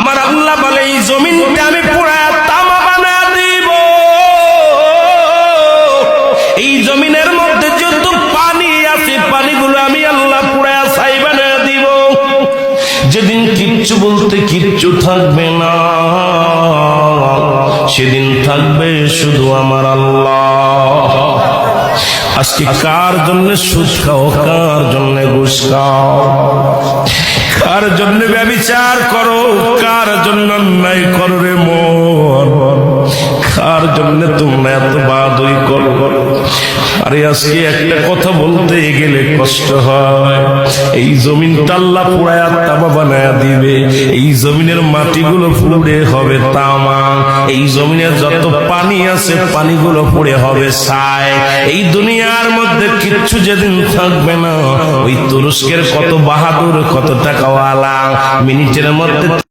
আমার আল্লাহ বলে, এই জমিনটা আমি পুরা তামা বানা দিব। এই জমিনের মধ্যে যত পানি আছে, পানিগুলো আমি আল্লাহ পুরা ছাই বানা দিব। যেদিন কিচ্ছু বলতে কিচ্ছু থাকবে না, সেদিন থাকবে শুধু আমার আল্লাহ। আজকে কার জন্য সুদ খাও, কার জন্য খাও? কার জন্য ব্যবচার করো? কার জন্য অন্যায় করো রে মন? কার জন্য তোমরা এত বাদই করো? আরে আজকে একটা কথা বলতে গেলে কষ্ট হয়। এই জমিন টাল্লা পুরায়া তামা বানায়া দিবে। এই জমিনের মাটিগুলো পুড়ে হবে তামা। এই জমিনে যত পানি আছে, পানিগুলো পুড়ে হবে ছাই। এই দুনিয়ার মধ্যে কিচ্ছু যেদিন থাকবে না। ওই তুরস্কের কত বাহাদুর কত টাকাওয়ালা মিনিটের মধ্যে